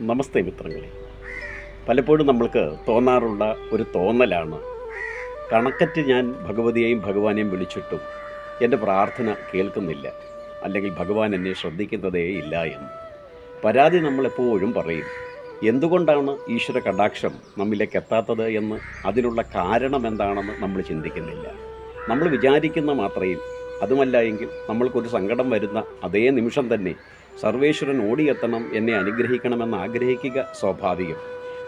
നമസ്തേ മിത്രങ്ങളെ. പലപ്പോഴും നമ്മൾക്ക് തോന്നാറുള്ള ഒരു തോന്നലാണ്. കണക്കറ്റ് ഞാൻ ഭഗവതിയെയും ഭഗവാനെയും വിളിച്ചിട്ടും എന്റെ പ്രാർത്ഥന കേൾക്കുന്നില്ല. അല്ലെങ്കിൽ ഭഗവാൻ എന്നെ ശ്രദ്ധിക്കുന്നതേ ഇല്ല എന്ന്. പരാതി നമ്മളെപ്പോഴും പറയും. എന്തുകൊണ്ടാണ് ഈശ്വര കടാക്ഷം നമ്മിലേക്ക് എത്താത്തത് എന്ന്? അതിനുള്ള കാരണം എന്താണെന്ന് നമ്മൾ ചിന്തിക്കുന്നില്ല. നമ്മൾ വിചാരിക്കുന്ന മാത്രയിൽ അതുമല്ല എങ്കിൽ നമ്മൾക്കൊരു സങ്കടം വരുന്ന അതേ നിമിഷം തന്നെ സർവേശ്വരൻ ഓടിയെത്തണം എന്നെ അനുഗ്രഹിക്കണമെന്ന് ആഗ്രഹിക്കുക സ്വാഭാവികം.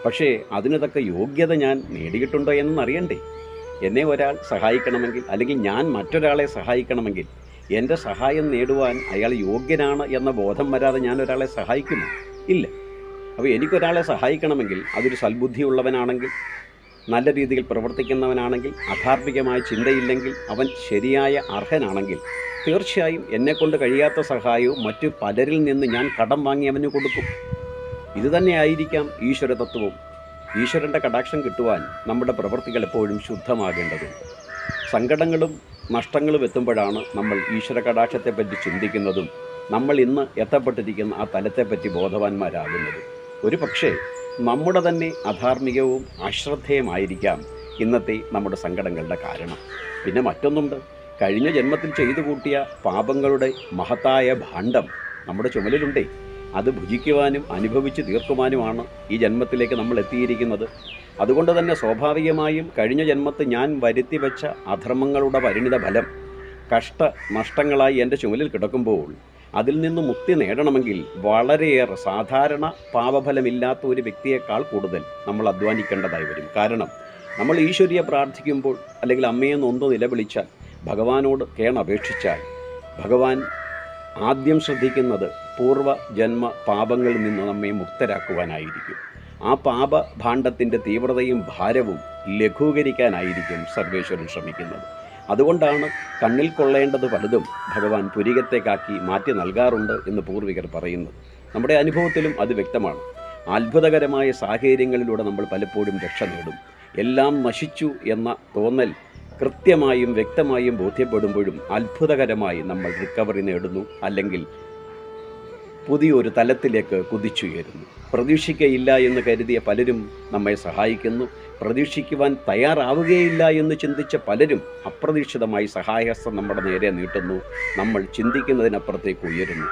പക്ഷേ അതിന് തക്ക യോഗ്യത ഞാൻ നേടിയിട്ടുണ്ടോ എന്നറിയണ്ടേ എന്നെ ഒരാൾ സഹായിക്കണമെങ്കിൽ അല്ലെങ്കിൽ ഞാൻ മറ്റൊരാളെ സഹായിക്കണമെങ്കിൽ എന്റെ സഹായം നേടുവാൻ അയാൾ യോഗ്യനാണ് എന്ന ബോധം വരാതെ ഞാൻ ഒരാളെ സഹായിക്കുമോ? ഇല്ല. അപ്പോൾ എനിക്കൊരാളെ സഹായിക്കണമെങ്കിൽ അതൊരു സൽബുദ്ധിയുള്ളവനാണെങ്കിൽ നല്ല രീതിയിൽ പ്രവർത്തിക്കുന്നവനാണെങ്കിൽ അധാർമികമായ ചിന്തയില്ലെങ്കിൽ അവൻ ശരിയായ അർഹനാണെങ്കിൽ തീർച്ചയായും എന്നെക്കൊണ്ട് കഴിയാത്ത സഹായവും മറ്റു പലരിൽ നിന്ന് ഞാൻ കടം വാങ്ങി അവന് കൊടുക്കും. ഇതുതന്നെയായിരിക്കാം ഈശ്വര തത്വവും. ഈശ്വരന്റെ കടാക്ഷം കിട്ടുവാൻ നമ്മുടെ പ്രവൃത്തികൾ എപ്പോഴും ശുദ്ധമാകേണ്ടതുണ്ട് സങ്കടങ്ങളും നഷ്ടങ്ങളും എത്തുമ്പോഴാണ് നമ്മൾ ഈശ്വര കടാക്ഷത്തെപ്പറ്റി ചിന്തിക്കുന്നതും. നമ്മൾ ഇന്ന് എത്തപ്പെട്ടിരിക്കുന്ന ആ തലത്തെപ്പറ്റി ബോധവാന്മാരാകുന്നതും. ഒരു പക്ഷേ നമ്മുടെ തന്നെ അധാർമികവും അശ്രദ്ധേയമായിരിക്കാം ഇന്നത്തെ നമ്മുടെ സങ്കടങ്ങളുടെ കാരണം. പിന്നെ മറ്റൊന്നുണ്ട്. കഴിഞ്ഞ ജന്മത്തിൽ ചെയ്തു കൂട്ടിയ പാപങ്ങളുടെ മഹത്തായ ഭാണ്ഡം നമ്മുടെ ചുമലിലുണ്ടേ. അത് ഭുജിക്കുവാനും അനുഭവിച്ച് തീർക്കുവാനുമാണ് ഈ ജന്മത്തിലേക്ക് നമ്മൾ എത്തിയിരിക്കുന്നത്. അതുകൊണ്ട് തന്നെ സ്വാഭാവികമായും കഴിഞ്ഞ ജന്മത്ത് ഞാൻ വരുത്തി വെച്ച അധർമ്മങ്ങളുടെ പരിണിത ഫലം കഷ്ട നഷ്ടങ്ങളായി എന്റെ ചുമലിൽ കിടക്കുമ്പോൾ അതിൽ നിന്ന് മുക്തി നേടണമെങ്കിൽ വളരെയേറെ സാധാരണ പാപഫലമില്ലാത്ത ഒരു വ്യക്തിയേക്കാൾ കൂടുതൽ നമ്മൾ അധ്വാനിക്കേണ്ടതായി വരും. കാരണം നമ്മൾ ഈശ്വരിയെ പ്രാർത്ഥിക്കുമ്പോൾ അല്ലെങ്കിൽ അമ്മയെ നൊന്ത് നിലവിളിച്ചാൽ ഭഗവാനോട് കേണപേക്ഷിച്ചാൽ ഭഗവാൻ ആദ്യം ശ്രദ്ധിക്കുന്നത് പൂർവ ജന്മ പാപങ്ങളിൽ നിന്ന് നമ്മെ മുക്തരാക്കുവാനായിരിക്കും. ആ പാപഭാണ്ഡത്തിന്റെ തീവ്രതയും ഭാരവും ലഘൂകരിക്കാനായിരിക്കും സർവേശ്വരൻ ശ്രമിക്കുന്നത്. അതുകൊണ്ടാണ് കണ്ണിൽ കൊള്ളേണ്ടത് പലതും ഭഗവാൻ പുരികത്തേക്കാക്കി മാറ്റി നൽകാറുണ്ട് എന്ന് പൂർവികർ പറയുന്നു. നമ്മുടെ അനുഭവത്തിലും അത് വ്യക്തമാണ്. അത്ഭുതകരമായ സാഹചര്യങ്ങളിലൂടെ നമ്മൾ പലപ്പോഴും രക്ഷ നേടും. എല്ലാം നശിച്ചു എന്ന തോന്നൽ കൃത്യമായും വ്യക്തമായും ബോധ്യപ്പെടുമ്പോഴും അത്ഭുതകരമായി നമ്മൾ റിക്കവറി നേടുന്നു അല്ലെങ്കിൽ പുതിയൊരു തലത്തിലേക്ക് കുതിച്ചുയരുന്നു. പ്രതീക്ഷിക്കയില്ല എന്ന് കരുതിയ പലരും നമ്മെ സഹായിക്കുന്നു. പ്രതീക്ഷിക്കുവാൻ തയ്യാറാവുകയില്ല എന്ന് ചിന്തിച്ച പലരും അപ്രതീക്ഷിതമായി സഹായഹസ്തം നമ്മുടെ നേരെ നീട്ടുന്നു. നമ്മൾ ചിന്തിക്കുന്നതിനപ്പുറത്തേക്ക് ഉയരുന്നു.